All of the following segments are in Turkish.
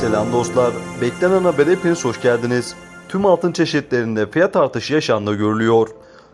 Selam dostlar. Beklenen habere hepiniz hoş geldiniz. Tüm altın çeşitlerinde fiyat artışı yaşandığı görülüyor.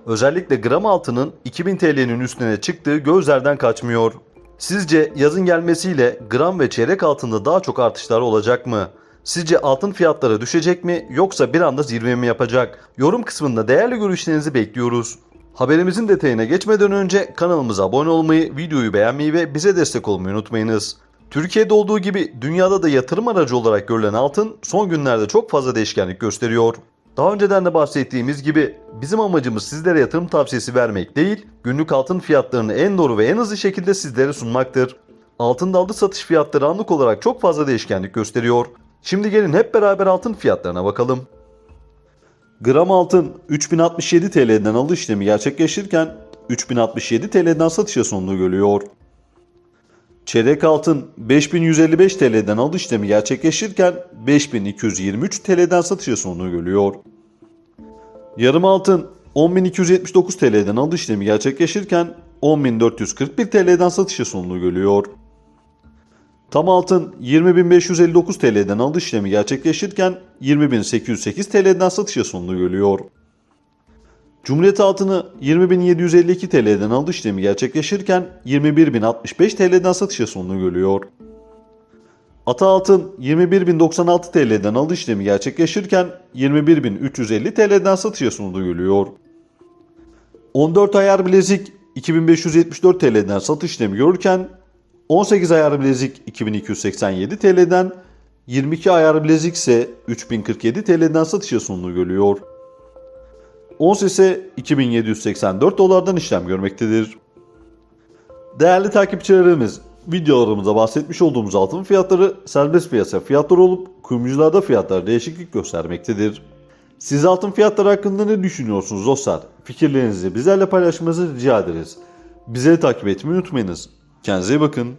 Özellikle gram altının 2000 TL'nin üstüne çıktığı gözlerden kaçmıyor. Sizce yazın gelmesiyle gram ve çeyrek altında daha çok artışlar olacak mı? Sizce altın fiyatları düşecek mi yoksa bir anda zirve mi yapacak? Yorum kısmında değerli görüşlerinizi bekliyoruz. Haberimizin detayına geçmeden önce kanalımıza abone olmayı, videoyu beğenmeyi ve bize destek olmayı unutmayınız. Türkiye'de olduğu gibi dünyada da yatırım aracı olarak görülen altın son günlerde çok fazla değişkenlik gösteriyor. Daha önceden de bahsettiğimiz gibi bizim amacımız sizlere yatırım tavsiyesi vermek değil, günlük altın fiyatlarını en doğru ve en hızlı şekilde sizlere sunmaktır. Altında alış satış fiyatları anlık olarak çok fazla değişkenlik gösteriyor. Şimdi gelin hep beraber altın fiyatlarına bakalım. Gram altın 3067 TL'den alış işlemi gerçekleşirken 3067 TL'den satışa sonunu görüyor. Çeyrek altın 5155 TL'den alış işlemi gerçekleşirken 5223 TL'den satışa sonunu görüyor. Yarım altın 10279 TL'den alış işlemi gerçekleşirken 10441 TL'den satışa sonunu görüyor. Tam altın 20.559 TL'den alış işlemi gerçekleşirken 20.808 TL'den satışa sonunu görüyor. Cumhuriyet altını 20.752 TL'den alış işlemi gerçekleşirken 21.065 TL'den satışa sonunu görüyor. Ata altın 21.096 TL'den alış işlemi gerçekleşirken 21.350 TL'den satışa sonunu görüyor. 14 ayar bilezik 2574 TL'den satış işlemi görürken 18 ayar bilezik 2287 TL'den 22 ayar bilezik ise 3047 TL'den satışa sonunu görüyor. Ons ise 2784 dolardan işlem görmektedir. Değerli takipçilerimiz, videolarımızda bahsetmiş olduğumuz altın fiyatları serbest piyasa fiyatları olup kuyumcularda fiyatlar değişiklik göstermektedir. Siz altın fiyatları hakkında ne düşünüyorsunuz dostlar? Fikirlerinizi bizlerle paylaşmanızı rica ederiz. Bizleri takip etmeyi unutmayınız. Kendinize iyi bakın.